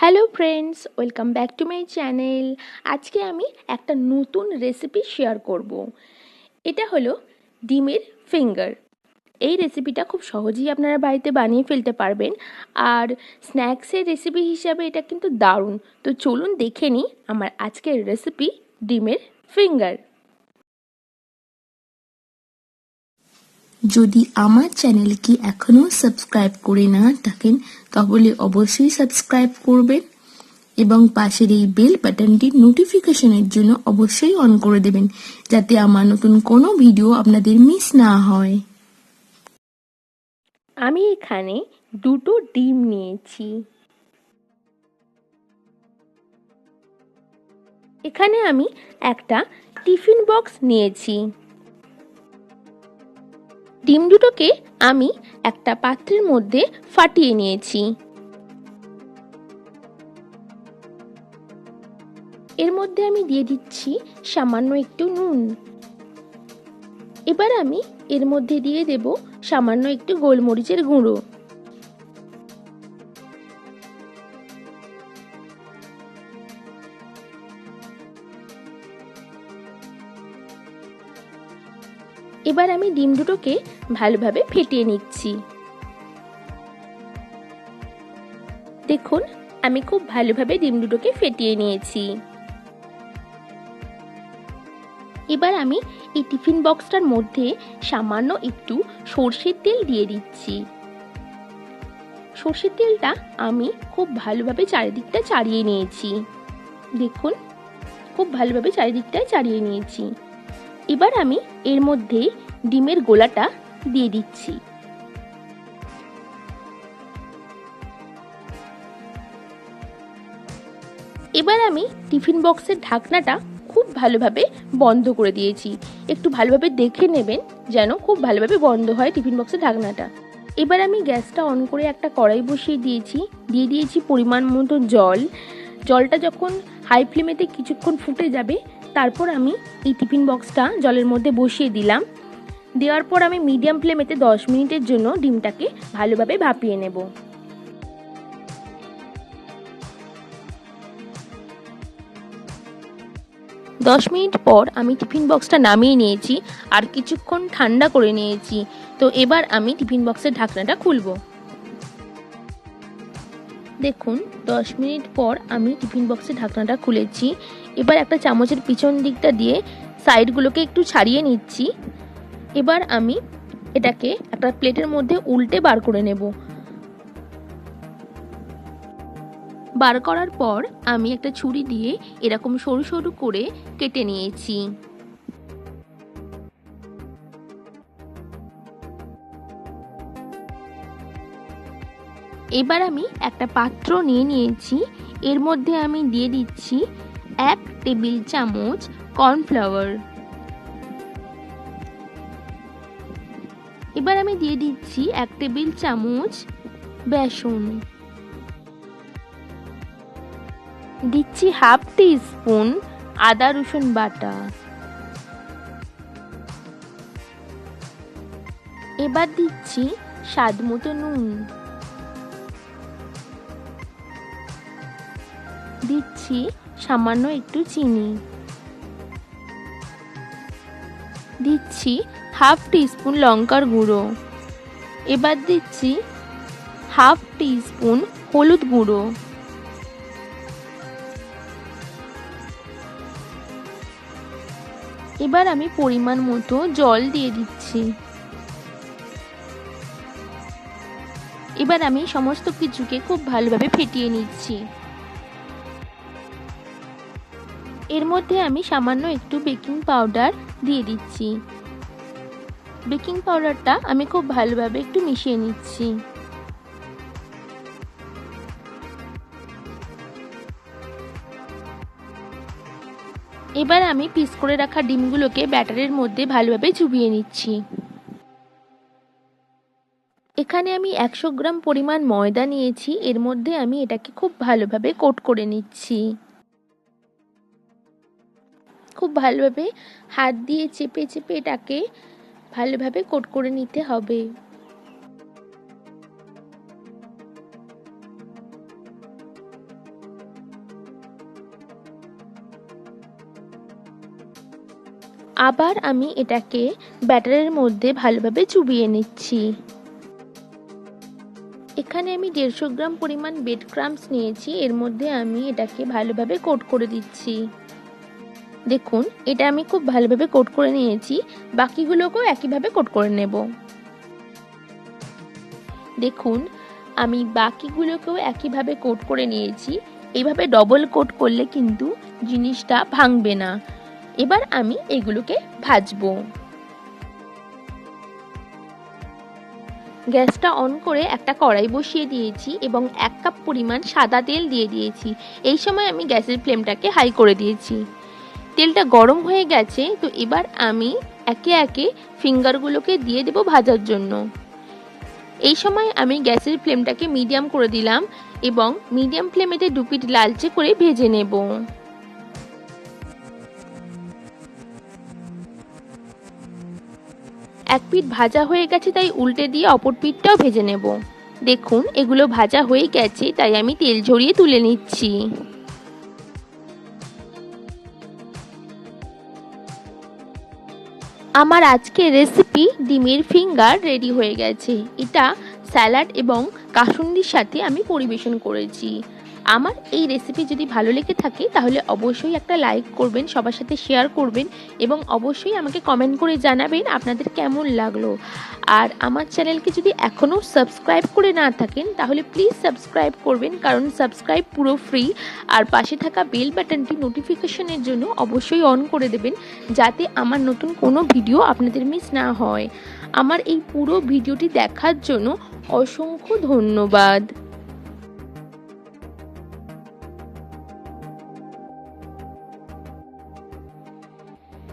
Hello friends welcome back to my channel আজকে আমি একটা নতুন রেসিপি শেয়ার করব। এটা হলো ডিমের ফিঙ্গার এই রেসিপিটা খুব সহজেই আপনারা বাড়িতে বানিয়ে ফেলতে পারবেন। আর স্ন্যাক্সের রেসিপি হিসাবে এটা কিন্তু দারুণ। তো চলুন দেখে নিই আমার আজকের রেসিপি ডিমের ফিঙ্গার যদি আমার চ্যানেলকে এখনও সাবস্ক্রাইব করে না থাকেন, তাহলে অবশ্যই সাবস্ক্রাইব করবেন এবং পাশের এই বেল বাটনটি নোটিফিকেশনের জন্য অবশ্যই অন করে দেবেন, যাতে আমার নতুন কোনো ভিডিও আপনাদের মিস না হয়। আমি এখানে দুটো ডিম নিয়েছি। এখানে আমি একটা টিফিন বক্স নিয়েছি। ডিম দুটোকে আমি একটা পাত্রের মধ্যে ফাটিয়ে নিয়েছি। এর মধ্যে আমি দিয়ে দিচ্ছি সামান্য একটু নুন। এবার আমি এর মধ্যে দিয়ে দেব সামান্য একটু গোলমরিচের গুঁড়ো। এবার আমি ডিম দুটোকে ভালোভাবে ফেটিয়ে নিচ্ছি। দেখুন, আমি খুব ভালোভাবে ডিম দুটোকে ফেটিয়ে নিয়েছি। এবার আমি এই টিফিন বক্সটার মধ্যে সামান্য একটু সর্ষের তেল দিয়ে দিচ্ছি। সর্ষের তেলটা আমি খুব ভালোভাবে চারিদিকটা চাড়িয়ে নিয়েছি। দেখুন, খুব ভালোভাবে চারিদিকটায় চাড়িয়ে নিয়েছি। এবার আমি এর মধ্যে ডিমের গোলাটা দিয়ে দিচ্ছি। এবার আমি টিফিন বক্সের ঢাকনাটা খুব ভালোভাবে বন্ধ করে দিয়েছি। একটু ভালোভাবে দেখে নেবেন যেন খুব ভালোভাবে বন্ধ হয় টিফিন বক্সের ঢাকনাটা। এবার আমি গ্যাসটা অন করে একটা কড়াই বসিয়ে দিয়েছি। দিয়ে দিয়েছি পরিমাণ মতো জল। জলটা যখন হাই ফ্লেমেতে কিছুক্ষণ ফুটে যাবে তারপর আমি এই টিফিন বক্সটা জলের মধ্যে বসিয়ে দিলাম। দেওয়ার পর আমি মিডিয়াম ফ্লেমেতে দশ মিনিটের জন্য ডিমটাকে ভালোভাবে ভাপিয়ে নেব। দশ মিনিট পর আমি টিফিন বক্সটা নামিয়ে নিয়েছি আর কিছুক্ষণ ঠান্ডা করে নিয়েছি। তো এবার আমি টিফিন বক্সের ঢাকনাটা খুলব। দেখুন, দশ মিনিট পর আমি টিফিন বক্সের ঢাকনাটা খুলেছি। এবার একটা চামচের পিছন দিকটা দিয়ে সাইডগুলোকে একটু ছাড়িয়ে নিচ্ছি। এবার আমি এটাকে একটা প্লেটের মধ্যে উল্টে বার করে নেব। বার করার পর আমি একটা ছুরি দিয়ে এরকম সরু সরু করে কেটে নিয়েছি। এবার আমি একটা পাত্র নিয়ে নিয়েছি। এর মধ্যে আমি দিয়ে দিচ্ছি এক টেবিল চামচ কর্নফ্লাওয়ার। এবার আমি দিয়ে দিচ্ছি এক টেবিল চামচ বেসন। দিচ্ছি হাফ টি স্পুন আদা রসুন বাটা। এবার দিচ্ছি স্বাদ মতো নুন। দিচ্ছি সামান্য একটু চিনি। দিচ্ছি হাফ টিস্পুন লঙ্কার গুঁড়ো। এবার দিচ্ছি হাফ টিস্পুন হলুদ গুঁড়ো। এবার আমি পরিমাণ মতো জল দিয়ে দিচ্ছি। এবার আমি সমস্ত কিছুকে খুব ভালোভাবে ফেটিয়ে নিচ্ছি। এর মধ্যে আমি সামান্য একটু বেকিং পাউডার দিয়ে দিচ্ছি। বেকিং পাউডারটা আমি খুব ভালোভাবে একটু মিশিয়ে নিচ্ছি। এবার আমি পিস করে রাখা ডিমগুলোকে ব্যাটারের মধ্যে ভালোভাবে চুবিয়ে নিচ্ছি। এখানে আমি একশো গ্রাম পরিমাণ ময়দা নিয়েছি, এর মধ্যে আমি এটাকে খুব ভালোভাবে কোট করে নিচ্ছি। খুব ভালোভাবে হাত দিয়ে চেপে চেপে এটাকে ভালোভাবে কোট করে নিতে হবে। আবার আমি এটাকে ব্যাটারের মধ্যে ভালোভাবে চুবিয়ে নিচ্ছি। এখানে আমি দেড়শো গ্রাম পরিমাণ বেড ক্রাম্পস নিয়েছি, এর মধ্যে আমি এটাকে ভালোভাবে কোট করে দিচ্ছি। দেখুন, এটা আমি খুব ভালোভাবে কোট করে নিয়েছি, বাকিগুলোকেও একইভাবে কোট করে নেব। দেখুন, আমি বাকিগুলোকেও একইভাবে কোট করে নিয়েছি এইভাবে ডবল কোট করলে কিন্তু জিনিসটা ভাঙবে না। এবার আমি এগুলোকে ভাজবো। গ্যাসটা অন করে একটা কড়াই বসিয়ে দিয়েছি এবং এক কাপ পরিমাণ সাদা তেল দিয়ে দিয়েছি। এই সময় আমি গ্যাসের ফ্লেমটাকে হাই করে দিয়েছি। তেলটা গরম হয়ে গেছে, তো এবার আমি একে একে ফিঙ্গারগুলোকে দিয়ে দেব ভাজার জন্য। এই সময় আমি গ্যাসের ফ্লেমটাকে মিডিয়াম করে দিলাম এবং মিডিয়াম ফ্লেমেতে দু পিঠ লালচে করে ভেজে নেব। এক পিঠ ভাজা হয়ে গেছে, তাই উল্টে দিয়ে অপর পিঠটাও ভেজে নেব। দেখুন, এগুলো ভাজা হয়ে গেছে, তাই আমি তেল ঝরিয়ে তুলে নিচ্ছি। আমার আজকের রেসিপি ডিমের ফিঙ্গার রেডি হয়ে গেছে। এটা স্যালাড এবং কাসুন্দির সাথে আমি পরিবেশন করেছি। আমার এই রেসিপি যদি ভালো লেগে থাকে, তাহলে অবশ্যই একটা লাইক করবেন, সবার সাথে শেয়ার করবেন এবং অবশ্যই আমাকে কমেন্ট করে জানাবেন আপনাদের কেমন লাগল। আর আমার চ্যানেলকে যদি এখনও সাবস্ক্রাইব করে না থাকেন, তাহলে প্লিজ সাবস্ক্রাইব করবেন, কারণ সাবস্ক্রাইব পুরো ফ্রি আর পাশে থাকা বেল বাটনটি নোটিফিকেশনের জন্য অবশ্যই অন করে দেবেন, যাতে আমার নতুন কোনো ভিডিও আপনাদের মিস না হয়। আমার এই পুরো ভিডিওটি দেখার জন্য অসংখ্য ধন্যবাদ।